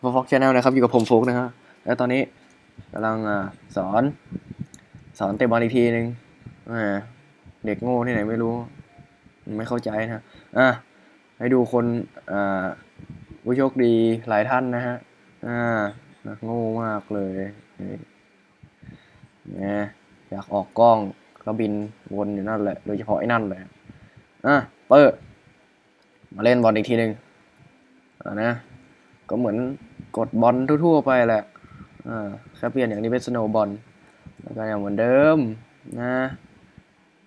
ฟอกฟอกชาแนลนะครับ อยู่กับผมโฟกนะฮะ แล้วตอนนี้กำลังอสอน สอนเตะบอลอีกทีหนึงอ่าเด็กโง่ที่ไหนไม่รู้ ไม่เข้าใจนะอะให้ดูคนผู้โชคดีหลายท่านนะฮะอ่าโง่มากเลยนี่อยากออกกล้องก็บินวนอยู่นั่นแหละ โดยเฉพาะไอ้นั่นแหละอะเปิดมาเล่นบอลอีกทีหนึ่งอ่านะ ก็เหมือนกดบอลทั่วๆไปแหละอ่าแค่เปลี่ยนอย่างนี้เป็นสโนว์บอลแล้วก็อย่างเหมือนเดิมนะ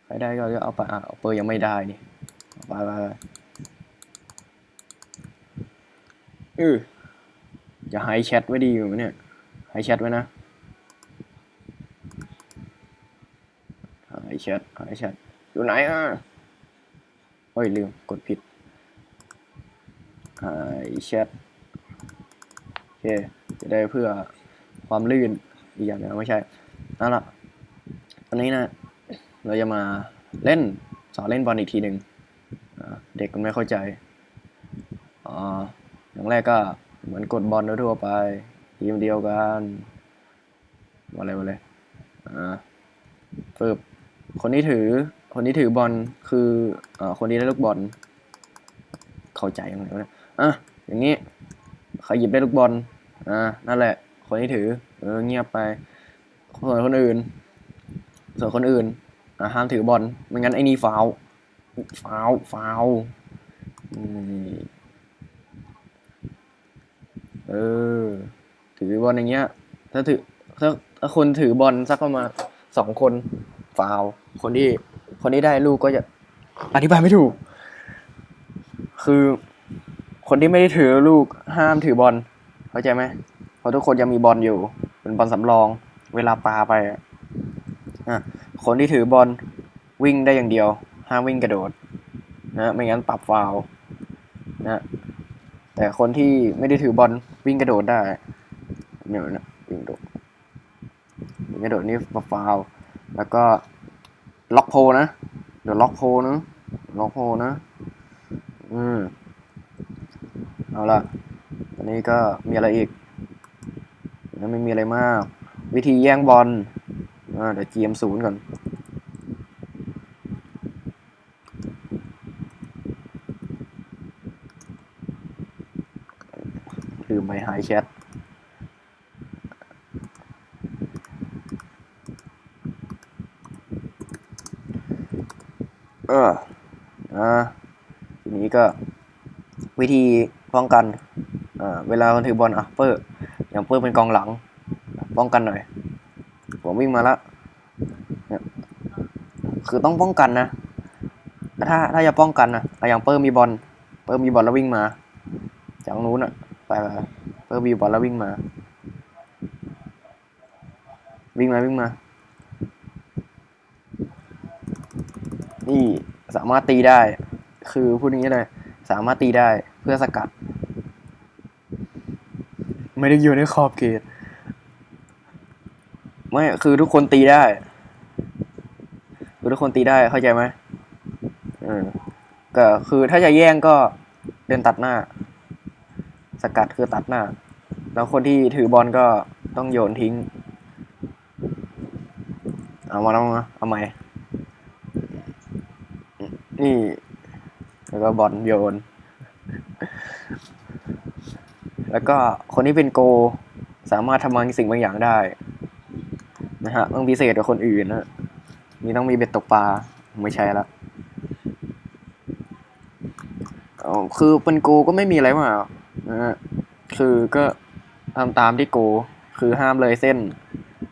ใครได้ก็เอาไปอะเอาเปอร์ยังไม่ได้นี่เอาไปไปไปเออจะไฮแชทไว้ดีอยู่เนี่ยไฮแชทไว้นะไฮแชทไฮแชทอยู่ไหนอะโอ้ยลืมกดผิดไฮแชท เคจะได้เพื่อความลื่นอีกอย่างหนึงไม่ใช่นั่นละวันนี้นะเราจะมาเล่นสอนเล่นบอลอีกทีหนึ่งเด็กมันไม่เข้าใจอ่าอย่างแรกก็เหมือนกดบอลทั่วไปทีมเดียวกันมาเลยมาเลยอ่าปึ๊บคนที่ถือคนที่ถือบอลคืออ่าคนที่ได้ลูกบอลเข้าใจยังไงวะเนี่ยอะอย่างนี้ ใครหยิบได้ลูกบอลอ่านั่นแหละ คนที่ถือ เออเงียบไปส่วนคนอื่น ส่วนคนอื่นอ่าห้ามถือบอลไม่งั้นไอ้นี่ฟาวฟาวฟาวเออ ถือบอลอย่างเงี้ย ถ้าถือถ้าถ้าคนถือบอลสักประมาณสองคนฟาวคนที่ คนที่ได้ลูกก็จะอธิบายไม่ถูก คือ คนที่ไม่ได้ถือลูกห้ามถือบอลเข้าใจไหมเพราะทุกคนยังมีบอลอยู่ เป็นบอลสำรอง เวลาปาไปอะคนที่ถือบอลวิ่งได้อย่างเดียว ห้ามวิ่งกระโดดนะไม่งั้นปรับฟาวนะแต่คนที่ไม่ได้ถือบอลวิ่งกระโดดได้เนี่ยนะวิ่งกระโดดวิ่งกระโดดนี่ปรับฟาวแล้วก็ล็อกโพนะเดี๋ยวล็อกโพนะล็อกโพนะอืม เอาล่ะวันนี้ก็มีอะไรอีกยังไม่มีอะไรมาก วิธีแย่งบอลเดี๋ยว GM ศูนย์ก่อน ลืมไปหายแชทเอออ่าทีนี้ก็วิธี ป้องกันเวลาคนถือบอลอะเปอร์อย่างเปอร์เป็นกองหลัง ป้องกันหน่อย ผมวิ่งมาล้วเนี่ยคือต้องป้องกันนะ ถ้าถ้าจะป้องกันนะอย่างเปอร์มีบอล เปอร์มีบอลแล้ววิ่งมา จากนู้นอะไปไปไปเปอร์มีบอลแล้ววิ่งมา วิ่งมาวิ่งมา นี่สามารถตีได้ คือพูดอย่างนี้เลย สามารถตีได้เพื่อสกัด ไม่ได้อยู่ในขอบเขตไม่คือทุกคนตีได้คือทุกคนตีได้เข้าใจไหมเออก็คือถ้าจะแย่งก็เดินตัดหน้า สกัดคือตัดหน้า แล้วคนที่ถือบอลก็ต้องโยนทิ้ง เอามาแล้วนะเอาใหม่นี่ แล้วก็บอลโยน แล้วก็คนที่เป็นโก สามารถทำบางสิ่งบางอย่างได้ นะฮะต้องพิเศษกว่าคนอื่นนะมีต้องมีเบ็ดตกปลาไม่ใช่ละอ๋อคือเป็นโกก็ไม่มีอะไรมากนะฮะคือก็ทำตามที่โก คือห้ามเลยเส้น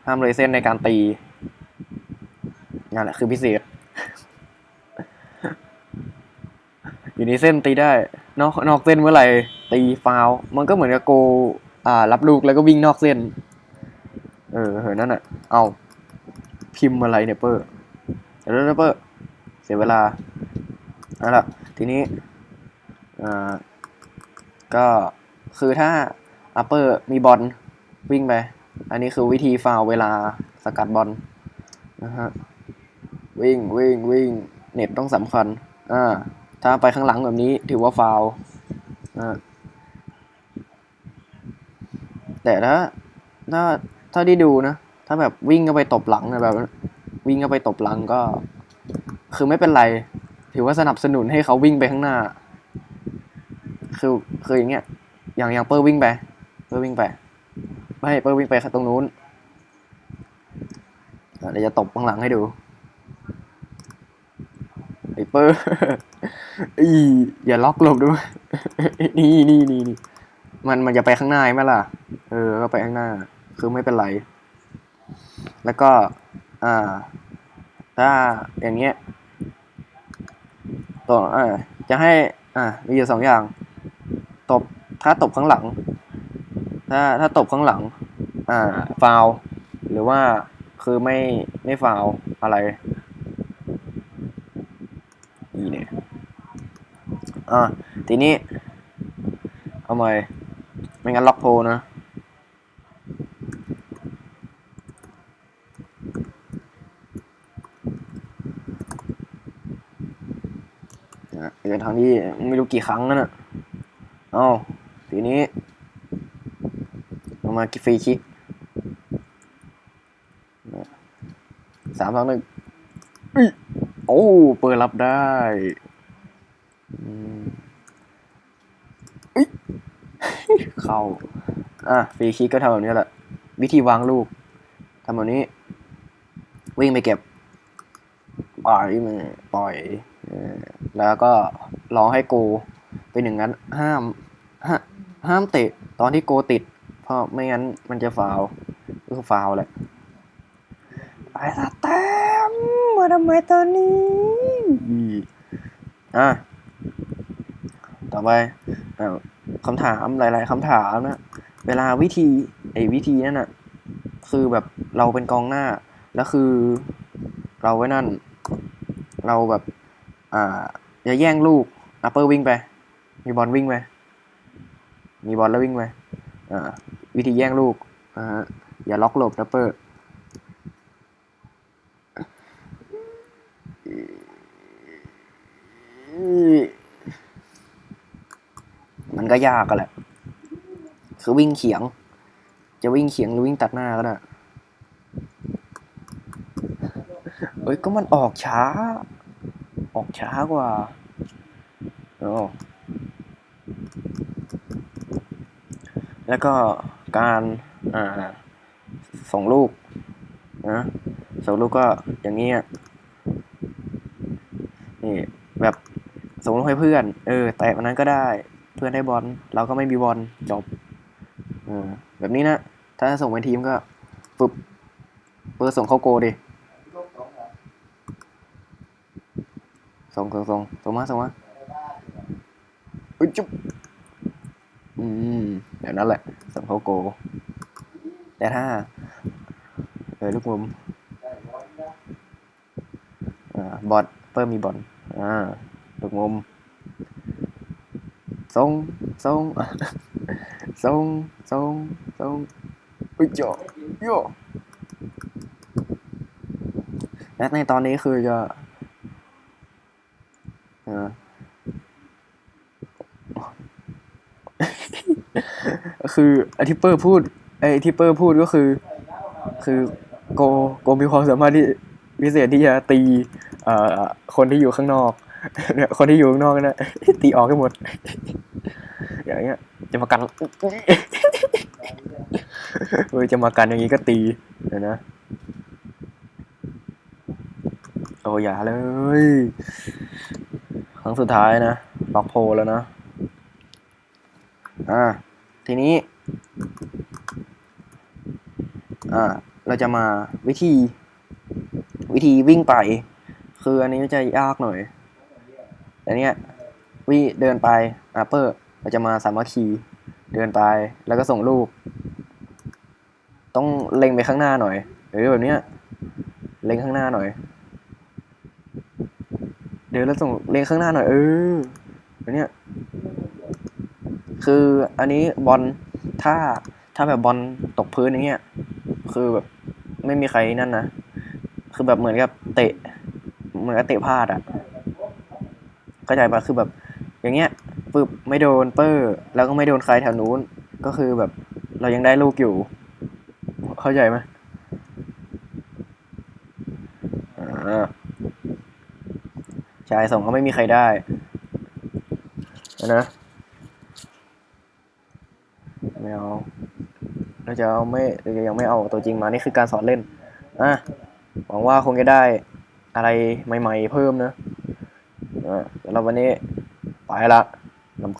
ห้ามเลยเส้นในการตีนั่นแหละคือพิเศษ อยู่ในเส้นตีได้ นอกนอกเส้นเมื่อไหร่ ตีฟาวมันก็เหมือนกับโกอ่ารับลูกแล้วก็วิ่งนอกเส้น เออเห็นนั่นอะ เอาพิมพ์อะไรเนี่ยเปอร์เดี๋ยวนะเปอร์เสียเวลาเอาละทีนี้อ่าก็คือถ้าอัปเปอร์มีบอลวิ่งไป อันนี้คือวิธีฟาวเวลาสกัดบอลนะฮะวิ่งวิ่งวิ่งเน็ตต้องสำคัญอ่าถ้าไปข้างหลังแบบนี้ถือว่าฟาวอ่า แต่ถ้าถ้าถ้าที่ดูนะ ถ้าแบบวิ่งเข้าไปตบหลังนะแบบ วิ่งเข้าไปตบหลังก็ คือไม่เป็นไร ถือว่าสนับสนุนให้เขาวิ่งไปข้างหน้า คือคืออย่างเงี้ย อย่างอย่างเปอร์วิ่งไป เปอร์วิ่งไป ไม่เปอร์วิ่งไปตรงนู้นเดี๋ยวจะตบข้างหลังให้ดูไอเปอร์อีอย่าล็อกหลบด้วย นี่นี่นี่นี่ มันมันจะไปข้างหน้าไหมล่ะ เออ ก็ไปข้างหน้า คือไม่เป็นไร แล้วก็ อ่า ถ้าอย่างเงี้ยตัวอ่าจะให้ อ่า มีอยู่สองอย่าง ตบ ถ้าตบข้างหลัง ถ้า ถ้าตบข้างหลัง อ่า ฟาว หรือว่าคือไม่ ไม่ฟาวอะไรอีเนี่ยอ่าทีนี้ เอาใหม่ ไม่งั้นล็อกโพนะนะเดินทางที่ไม่รู้กี่ครั้งนั่นน่ะ เอาทีนี้เรามาฟรีคิกสามสองหนึ่งโอ้ เปิดรับได้ อืม เข้า อะฟรีคิกก็ทำแบบนี้แหละ วิธีวางลูกทำแบบนี้ วิ่งไปเก็บปล่อยมือปล่อยแล้วก็ร้องให้โกเป็นอย่างนั้นห้ามห้าห้ามเตะตอนที่โกติด เพราะไม่งั้นมันจะฟาวก็คือฟาวแหละไอ้สแตมป์มาทำไมตอนนี้อะต่อไปอ่า คำถามหลาย ๆคำถามนะเวลาวิธีไอ้วิธีนั่นน่ะคือแบบเราเป็นกองหน้าแล้วคือเราไว้นั่น เราแบบอ่าจะแย่งลูกอัปเปอร์วิ่งไป มีบอลวิ่งไปมีบอลแล้ววิ่งไปอ่าวิธีแย่งลูกอ่าฮะอย่าล็อกหลบอัปเปอร์ มันก็ยากกันแหละ คือวิ่งเขียง จะวิ่งเขียงหรือวิ่งตัดหน้าก็ได้เอ้ยก็มันออกช้า ออกช้ากว่าโอ้แล้วก็การอ่าส่งลูกนะส่งลูกก็อย่างนี้นี่แบบส่งลูกให้เพื่อน เออ แต่วันนั้นก็ได้ เพื่อนได้บอลเราก็ไม่มีบอลจบเออแบบนี้นะ ถ้าส่งเป็นทีมก็ปึ๊บเปิดส่งเข้าโกดิส่งส่งส่งส่งมาส่งมาอุ้ยจุ๊บอืมแบบนั้นแหละส่งเข้าโก แต่ถ้าเออลูกมุมอ่าบอลเพิ่มมีบอลอ่าลูกมุม ส่งส่งส่งส่งส่งอุ้ยโยโยและในตอนนี้คือจะเออคืออที่เปอร์พูดไอที่เปอร์พูดก็คือ คือโกโกมีความสามารถที่พิเศษที่จะตีเอ่อคนที่อยู่ข้างนอกเนี่ยคนที่อยู่ข้างนอกนะตีออกให้หมด อย่างเงี้ย จะมากันเออจะมากันอย่างงี้ก็ตีเดี๋ยวนะโอ้อย่าเลย ครั้งสุดท้ายนะล็อกโพแล้วนะ อ่า ทีนี้ อ่า เราจะมาวิธี วิธีวิ่งไป คืออันนี้จะยากหน่อยแต่เนี้ยวิเดินไปอาเปอร์ เราจะมาสามัคคีเดินไป แล้วก็ส่งลูกต้องเล็งไปข้างหน้าหน่อยหรือแบบเนี้ยเล็งข้างหน้าหน่อย เดินแล้วส่งเล็งข้างหน้าหน่อย เออแบบเนี้ยคืออันนี้บอลถ้าถ้าแบบบอลตกพื้นอย่างเงี้ยคือแบบไม่มีใครนั่นนะคือแบบเหมือนกับเตะเหมือนกับเตะพลาดอะเข้าใจปะคือแบบอย่างเงี้ย ปึ๊บไม่โดนเปอร์แล้วก็ไม่โดนใครแถวนู้น ก็คือแบบเรายังได้ลูกอยู่ เข้าใจไหมอ่าชายสองก็ไม่มีใครได้นะไม่เอาเราจะเอาไม่เราจะยังไม่เอาตัวจริงมานี่คือการสอนเล่นอะหวังว่าคงจะได้อะไรใหม่ ๆ เพิ่มนะอะสำหรับวันนี้ไปละ